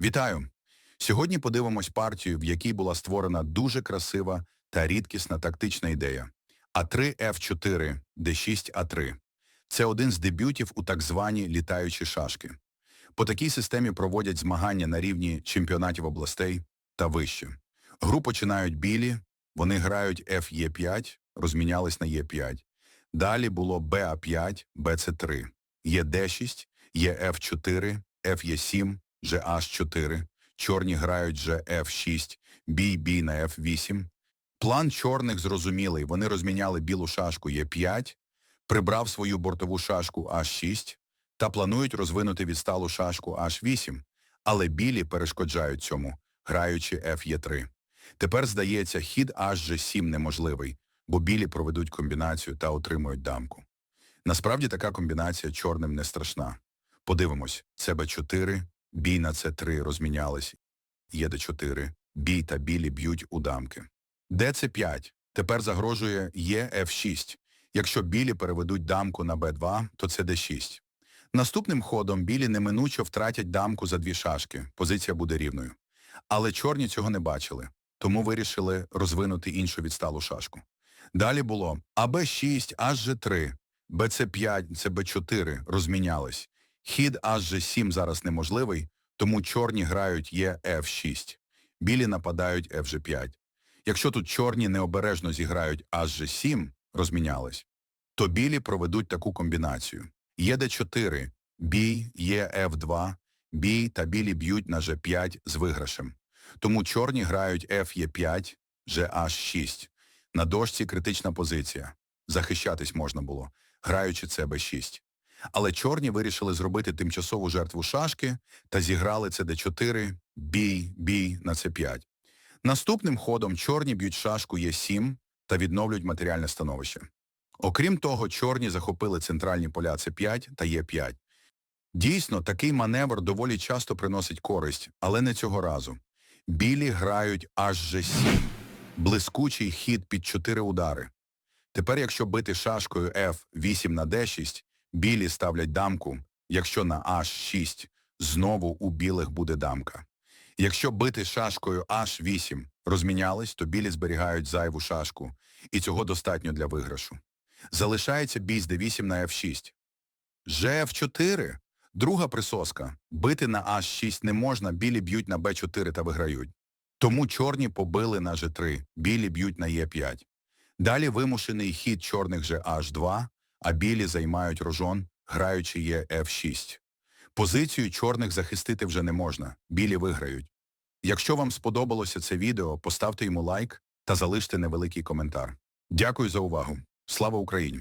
Вітаю! Сьогодні подивимось партію, в якій була створена дуже красива та рідкісна тактична ідея. А3 F4, D6 А3. Це один з дебютів у так звані літаючі шашки. По такій системі проводять змагання на рівні чемпіонатів областей та вище. Гру починають білі, вони грають FE5, розмінялись на Е5. Далі було БА5, БЦ3, ЄД6, ЄФ4, ФЕ7, GH4, чорні грають GF6, бій бій на F8. План чорних зрозумілий, вони розміняли білу шашку Е5, прибрав свою бортову шашку H6 та планують розвинути відсталу шашку H8, але білі перешкоджають цьому, граючи FE3. Тепер, здається, хід HG7 неможливий, бо білі проведуть комбінацію та отримують дамку. Насправді така комбінація чорним не страшна. Подивимось, це Б4, бій на С3 розмінялись, є Д4, бій та білі б'ють у дамки. ДЦ5, тепер загрожує є F6. Якщо білі переведуть дамку на Б2, то це Д6. Наступним ходом білі неминуче втратять дамку за дві шашки, позиція буде рівною. Але чорні цього не бачили, тому вирішили розвинути іншу відсталу шашку. Далі було АБ6, HG3, БЦ5, ЦБ4 розмінялись. Хід HG7 зараз неможливий, тому чорні грають є F6. Білі нападають FG5. Якщо тут чорні необережно зіграють HG7, розмінялись, то білі проведуть таку комбінацію. Є Д4, бій, є F2, бій та білі б'ють на G5 з виграшем. Тому чорні грають FE5, GH6. На дошці критична позиція. Захищатись можна було, граючи це Б6. Але чорні вирішили зробити тимчасову жертву шашки та зіграли це Д4, бій, бій на С5. Наступним ходом чорні б'ють шашку Е7 та відновлюють матеріальне становище. Окрім того, чорні захопили центральні поля С5 та Е5. Дійсно, такий маневр доволі часто приносить користь, але не цього разу. Білі грають аж G7. Блискучий хід під 4 удари. Тепер, якщо бити шашкою F8 на D6, білі ставлять дамку, якщо на H6, знову у білих буде дамка. Якщо бити шашкою H8 розмінялись, то білі зберігають зайву шашку, і цього достатньо для виграшу. Залишається бій з D8 на F6. GF4 – друга присоска. Бити на H6 не можна, білі б'ють на B4 та виграють. Тому чорні побили на G3, білі б'ють на Е5. Далі вимушений хід чорних же H2, а білі займають рожон, граючи є F6. Позицію чорних захистити вже не можна, білі виграють. Якщо вам сподобалося це відео, поставте йому лайк та залиште невеликий коментар. Дякую за увагу. Слава Україні!